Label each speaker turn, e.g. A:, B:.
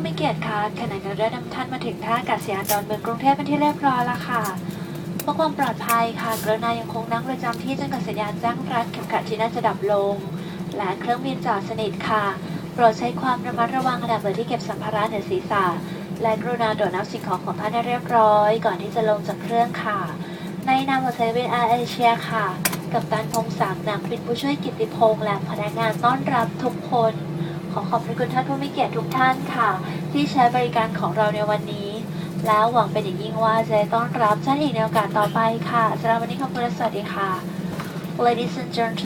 A: ผู้มีเกียรติคะขณะนี้ได้นำท่านมาถึงท่าอากาศยานดอนเมืองกรุงเทพเป็นที่เรียบร้อยแล้วค่ะเพื่อความปลอดภัยค่ะกรุณายังคงนั่งประจำที่จนกว่าสัญญาณแจ้งรัดเข็มขัดที่น่าจะดับลง และเครื่องบินจอดสนิทค่ะ โปรดใช้ความระมัดระวังขณะเปิดที่เก็บสัมภาระเหนือศีรษะ และกรุณาโดดน้ำสิ่งของของท่านให้เรียบร้อย ก่อนที่จะลงจากเครื่องค่ะ ในนามของเซเว่นแอร์เอเชียค่ะ กับตันพงศักดิ์นักบินผู้ช่วยกิตติพงษ์และพนักงานต้อนรับทุกคน ขอขอบพระคุณท่านผู้มีเกียรติทุกท่านค่ะ ที่ใช้บริการของเราในวันนี้ แล้วหวังเป็นอย่างยิ่งว่าจะต้อนรับท่านอีกในโอกาสต่อไปค่ะสำหรับวันนี้ขอบคุณและสวัสดีค่ะ Ladies and gentlemen